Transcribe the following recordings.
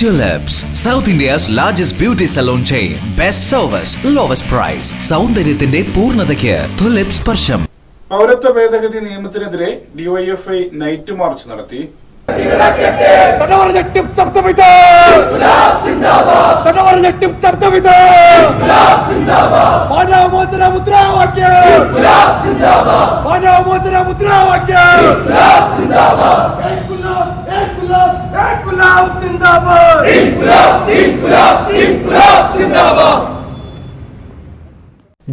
Tulips, south India's largest beauty salon chain. Best service, lowest price സൗന്ദര്യത്തിന്റെ പൂർണതയ്ക്ക് tulips സ്പർശം. പൗരത്വ ഭേദഗതി നിയമത്തിനെതിരെ ഡിവൈഎഫ്ഐ നൈറ്റ് മാർച്ച് നടത്തി. മുദ്രാവാക്യം തടവറ ടിപ്പ് ശബ്ദമിത് മാനവമോചന മുദ്രാവാക്യം മാനവമോചന മുദ്രാവാക്യം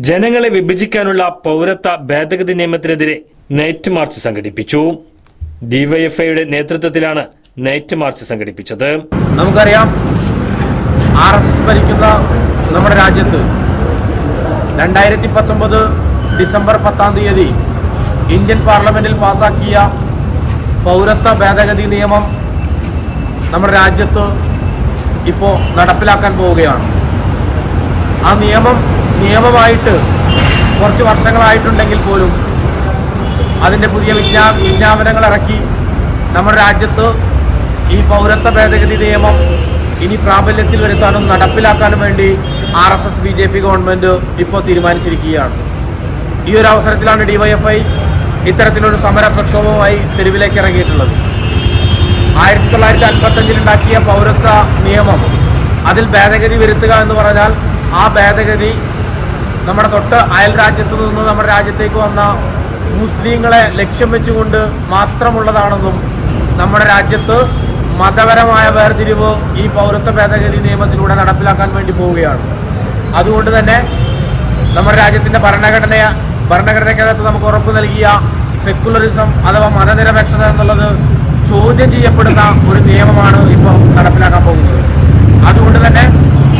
ജനങ്ങളെ വിഭജിക്കാനുള്ള പൗരത്വ ഭേദഗതി നിയമത്തിനെതിരെ നൈറ്റ് മാർച്ച് സംഘടിപ്പിച്ചു. ഡിവൈഎഫ്ഐയുടെ നേതൃത്വത്തിലാണ് നൈറ്റ് മാർച്ച് സംഘടിപ്പിച്ചത്. നമുക്കറിയാം ആർ എസ് എസ് ഭരിക്കുന്ന നമ്മുടെ രാജ്യത്ത് രണ്ടായിരത്തി പത്തൊമ്പത് ഡിസംബർ പത്താം തീയതി ഇന്ത്യൻ പാർലമെന്റിൽ പാസാക്കിയ പൗരത്വ ഭേദഗതി നിയമം നമ്മുടെ രാജ്യത്ത് ഇപ്പോൾ നടപ്പിലാക്കാൻ പോവുകയാണ്. ആ നിയമം നിയമമായിട്ട് കുറച്ച് വർഷങ്ങളായിട്ടുണ്ടെങ്കിൽ പോലും അതിന്റെ പുതിയ വിജ്ഞാ വിജ്ഞാപനങ്ങൾ ഇറക്കി നമ്മുടെ രാജ്യത്ത് ഈ പൗരത്വ ഭേദഗതി നിയമം ഇനി പ്രാബല്യത്തിൽ വരുത്താനും നടപ്പിലാക്കാനും വേണ്ടി R S S B J P government ഇപ്പോൾ തീരുമാനിച്ചിരിക്കുകയാണ്. ഈ ഒരു അവസരത്തിലാണ് ഡിവൈഎഫ്ഐ ഇത്തരത്തിലൊരു സമര പ്രക്ഷോഭവുമായി തെരുവിലേക്ക് ഇറങ്ങിയിട്ടുള്ളത്. ആയിരത്തി തൊള്ളായിരത്തി അൻപത്തഞ്ചിൽ ഉണ്ടാക്കിയ പൗരത്വ നിയമം. അതിൽ ഭേദഗതി വരുത്തുക എന്ന് പറഞ്ഞാൽ ആ ഭേദഗതി നമ്മുടെ തൊട്ട് അയൽ രാജ്യത്ത് നിന്ന് നമ്മുടെ രാജ്യത്തേക്ക് വന്ന മുസ്ലിങ്ങളെ ലക്ഷ്യം വെച്ചുകൊണ്ട് മാത്രമുള്ളതാണെന്നും നമ്മുടെ രാജ്യത്ത് മതപരമായ വേർതിരിവ് ഈ പൗരത്വ ഭേദഗതി നിയമത്തിലൂടെ നടപ്പിലാക്കാൻ വേണ്ടി പോവുകയാണ്. അതുകൊണ്ട് തന്നെ നമ്മുടെ രാജ്യത്തിന്റെ ഭരണഘടന ഭരണഘടനയ്ക്കകത്ത് നമുക്ക് ഉറപ്പ് നൽകിയ സെക്കുലറിസം അഥവാ മതനിരപേക്ഷത എന്നുള്ളത് ചോദ്യം ചെയ്യപ്പെടുന്ന ഒരു നിയമമാണ് ഇപ്പോൾ നടപ്പിലാക്കാൻ പോകുന്നത്. അതുകൊണ്ട് തന്നെ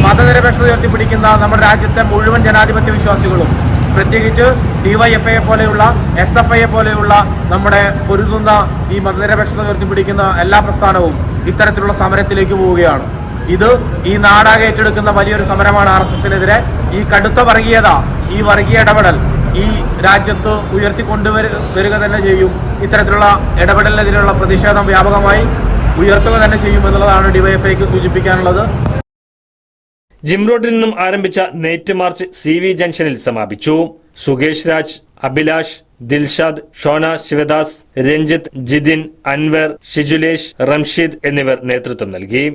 മതനിരപേക്ഷത ഉയർത്തിപ്പിടിക്കുന്ന നമ്മുടെ രാജ്യത്തെ മുഴുവൻ ജനാധിപത്യ വിശ്വാസികളും പ്രത്യേകിച്ച് ഡിവൈഎഫ്ഐയെ പോലെയുള്ള എസ് എഫ് ഐയെ പോലെയുള്ള നമ്മുടെ പൊരുതുന്ന ഈ മതനിരപേക്ഷത ഉയർത്തിപ്പിടിക്കുന്ന എല്ലാ പ്രസ്ഥാനവും ഇത്തരത്തിലുള്ള സമരത്തിലേക്ക് പോവുകയാണ്. ഇത് ഈ നാടാകെ ഏറ്റെടുക്കുന്ന വലിയൊരു സമരമാണ് ആർ എസ് എസിനെതിരെ. ഈ കടുത്ത വർഗീയത ഈ വർഗീയ ഇടപെടൽ ഈ രാജ്യത്ത് ഉയർത്തിക്കൊണ്ടുവര വരിക തന്നെ ചെയ്യും. ഇത്തരത്തിലുള്ള ഇടപെടലിനെതിരെയുള്ള പ്രതിഷേധം വ്യാപകമായി ഉയർത്തുക തന്നെ ചെയ്യും എന്നുള്ളതാണ് ഡിവൈഎഫ്ഐക്ക് സൂചിപ്പിക്കാനുള്ളത്. ജിം റോഡിൽ നിന്നും ആരംഭിച്ച നേറ്റ് മാർച്ച് സി വി ജംഗ്ഷനിൽ സമാപിച്ചു. സുകേഷ് രാജ് അഭിലാഷ് ദിൽഷാദ് ഷോന ശിവദാസ് രഞ്ജിത്ത് ജിതിൻ അൻവർ ഷിജുലേഷ് റംഷീദ് എന്നിവർ നേതൃത്വം നൽകി.